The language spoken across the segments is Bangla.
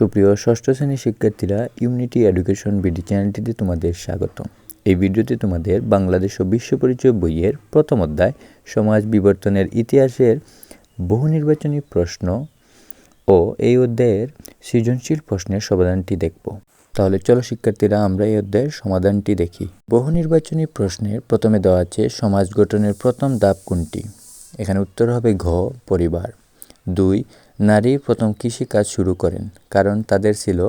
সুপ্রিয় ষষ্ঠ শ্রেণির শিক্ষার্থীরা ইউনিটি এডুকেশন বিডি চ্যানেলটিতে তোমাদের স্বাগত এই ভিডিওতে তোমাদের বাংলাদেশ ও বিশ্ব পরিচয় বইয়ের প্রথম অধ্যায়, সমাজ বিবর্তনের ইতিহাসের বহু নির্বাচনী প্রশ্ন ও এই অধ্যায়ের সৃজনশীল প্রশ্নের সমাধানটি দেখব। তাহলে চলো শিক্ষার্থীরা, আমরা এই অধ্যায়ের সমাধানটি দেখি। বহু নির্বাচনী প্রশ্নের প্রথমে দেওয়া আছে, সমাজ গঠনের প্রথম ধাপ কোনটি? এখানে উত্তর হবে ঘ, পরিবার। দুই নারী প্রথম কৃষিকাজ শুরু করেন, কারণ তাদের ছিল,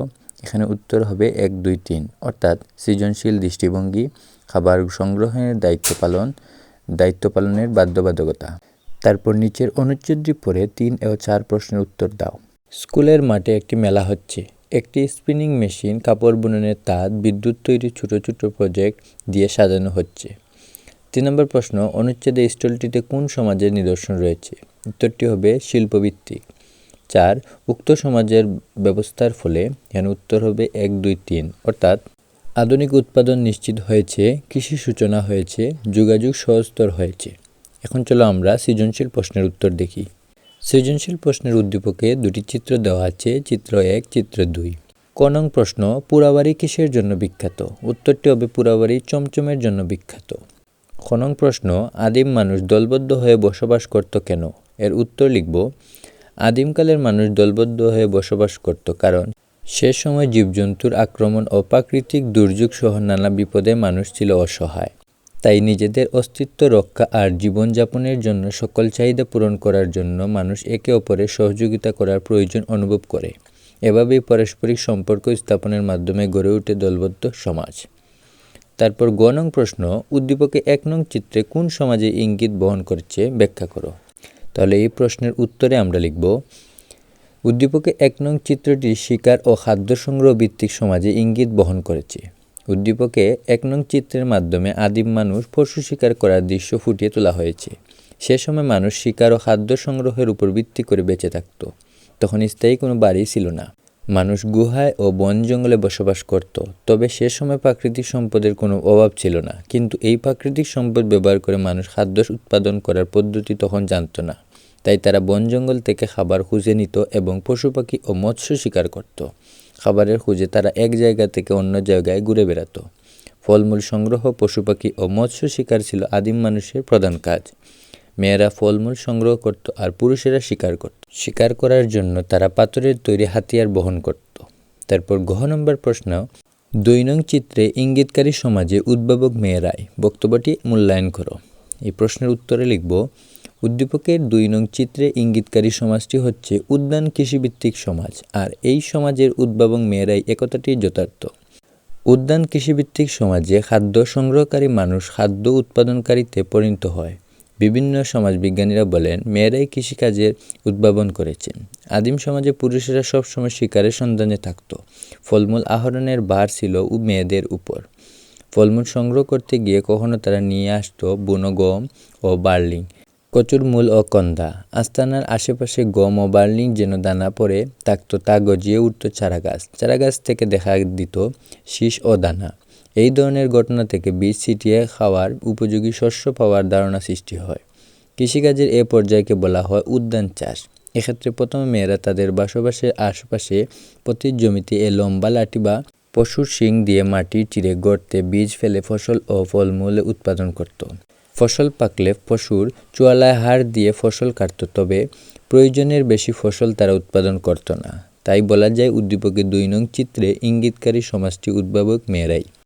এখানে উত্তর হবে এক, দুই, তিন। অর্থাৎ সৃজনশীল দৃষ্টিভঙ্গি, খাবার সংগ্রহের দায়িত্ব পালন, দায়িত্ব পালনের বাধ্যবাধকতা। তারপর নিচের অনুচ্ছেদটি পড়ে তিন ও চার প্রশ্নের উত্তর দাও। স্কুলের মাঠে একটি মেলা হচ্ছে। একটি স্পিনিং মেশিন, কাপড় বুননের তাঁত বিদ্যুৎ তৈরির ছোট ছোট প্রজেক্ট দিয়ে সাজানো হচ্ছে। তিন নম্বর প্রশ্ন, অনুচ্ছেদে স্টলটিতে কোন সমাজের নিদর্শন রয়েছে? উত্তরটি হবে শিল্পভিত্তিক। চার, উক্ত সমাজের ব্যবস্থার ফলে এখানে উত্তর হবে এক, দুই, তিন। অর্থাৎ আধুনিক উৎপাদন নিশ্চিত হয়েছে, কৃষি সূচনা হয়েছে, যোগাযোগ সহজতর হয়েছে। এখন চলো আমরা সৃজনশীল প্রশ্নের উত্তর দেখি। সৃজনশীল প্রশ্নের উদ্দীপকে দুটি চিত্র দেওয়া আছে, চিত্র এক, চিত্র দুই। কনং প্রশ্ন, পুরাবাড়ি কিসের জন্য বিখ্যাত? উত্তরটি হবে পুরাবাড়ি চমচমের জন্য বিখ্যাত। খনং প্রশ্ন, আদিম মানুষ দলবদ্ধ হয়ে বসবাস করত কেন? এর উত্তর লিখব আদিমকালের মানুষ দলবদ্ধ হয়ে বসবাস করত কারণ সে সময় জীবজন্তুর আক্রমণ ও প্রাকৃতিক দুর্যোগ সহ নানা বিপদে মানুষ ছিল অসহায়। তাই নিজেদের অস্তিত্ব রক্ষা আর জীবনযাপনের জন্য সকল চাহিদা পূরণ করার জন্য মানুষ একে অপরের সহযোগিতা করার প্রয়োজন অনুভব করে। এভাবেই পারস্পরিক সম্পর্ক স্থাপনের মাধ্যমে গড়ে ওঠে দলবদ্ধ সমাজ। তারপর গ নং প্রশ্ন, উদ্দীপকে এক নং চিত্রে কোন সমাজে ইঙ্গিত বহন করছে ব্যাখ্যা করো। তাহলে এই প্রশ্নের উত্তরে আমরা লিখব, উদ্দীপকে এক নং চিত্রটি শিকার ও খাদ্য সংগ্রহ ভিত্তিক সমাজে ইঙ্গিত বহন করেছে। উদ্দীপকে এক নং চিত্রের মাধ্যমে আদিম মানুষ পশু শিকার করার দৃশ্য ফুটিয়ে তোলা হয়েছে। সে সময় মানুষ শিকার ও খাদ্য সংগ্রহের উপর ভিত্তি করে বেঁচে থাকত। তখন স্থায়ী কোনো বাড়ি ছিল না। মানুষ গুহায় ও বন জঙ্গলে বসবাস করত, তবে সে সময় প্রাকৃতিক সম্পদের কোনো অভাব ছিল না। কিন্তু এই প্রাকৃতিক সম্পদ ব্যবহার করে মানুষ খাদ্য উৎপাদন করার পদ্ধতি তখন জানত না। তাই তারা বন জঙ্গল থেকে খাবার খুঁজে নিত এবং পশু পাখি ও মৎস্য শিকার করত। খাবারের খুঁজে তারা এক জায়গা থেকে অন্য জায়গায় ঘুরে বেড়াতো। ফলমূল সংগ্রহ, পশু পাখি ও মৎস্য শিকার ছিল আদিম মানুষের প্রধান কাজ। মেয়েরা ফলমূল সংগ্রহ করত আর পুরুষেরা শিকার করত। শিকার করার জন্য তারা পাথরের তৈরি হাতিয়ার বহন করত। তারপর গহ নম্বর প্রশ্ন, দুই নং চিত্রে ইঙ্গিতকারী সমাজে উদ্ভাবক মেয়েরাই। বক্তব্যটি মূল্যায়ন করো। এই প্রশ্নের উত্তরে লিখব, উদ্দীপকের দুই নং চিত্রে ইঙ্গিতকারী সমাজটি হচ্ছে উদ্যান কৃষিভিত্তিক সমাজ, আর এই সমাজের উদ্ভাবক মেয়েরাই একতাটি যথার্থ। উদ্যান কৃষিভিত্তিক সমাজে খাদ্য সংগ্রহকারী মানুষ খাদ্য উৎপাদনকারীতে পরিণত হয়। বিভিন্ন সমাজবিজ্ঞানীরা বলেন, মেয়েরাই কৃষিকাজের উদ্ভাবন করেছেন আদিম সমাজে পুরুষেরা সবসময় শিকারের সন্ধানে থাকত। ফলমূল আহরণের ভার ছিল মেয়েদের উপর। ফলমূল সংগ্রহ করতে গিয়ে কখনো তারা নিয়ে আসতো বুনো গম ও বার্লিং, কচুর মূল ও কন্দা। আস্তানার আশেপাশে গম ও বার্লিং যেন দানা পড়ে থাকতো তা গজিয়ে উঠত চারা গাছ চারা গাছ থেকে দেখা দিত শীষ ও দানা। এই ধরনের ঘটনা থেকে বীজ ছিটিয়ে খাওয়ার উপযোগী শস্য পাওয়ার ধারণা সৃষ্টি হয়। কৃষিকাজের এ পর্যায়কে বলা হয় উদ্যান চাষ। এক্ষেত্রে প্রথমে মেয়েরা তাদের বসবাসের আশপাশে প্রতি জমিতে এ লম্বা লাঠি বা পশুর শিং দিয়ে মাটি চিরে গর্তে বীজ ফেলে ফসল ও ফলমূল উৎপাদন করত। ফসল পাকলে পশুর চুয়ালায় হাড় দিয়ে ফসল কাটত, তবে প্রয়োজনের বেশি ফসল তারা উৎপাদন করত না। তাই বলা যায় উদ্দীপকের দুই নং চিত্রে ইঙ্গিতকারী সমাজটি উদ্ভাবক মেয়েরাই।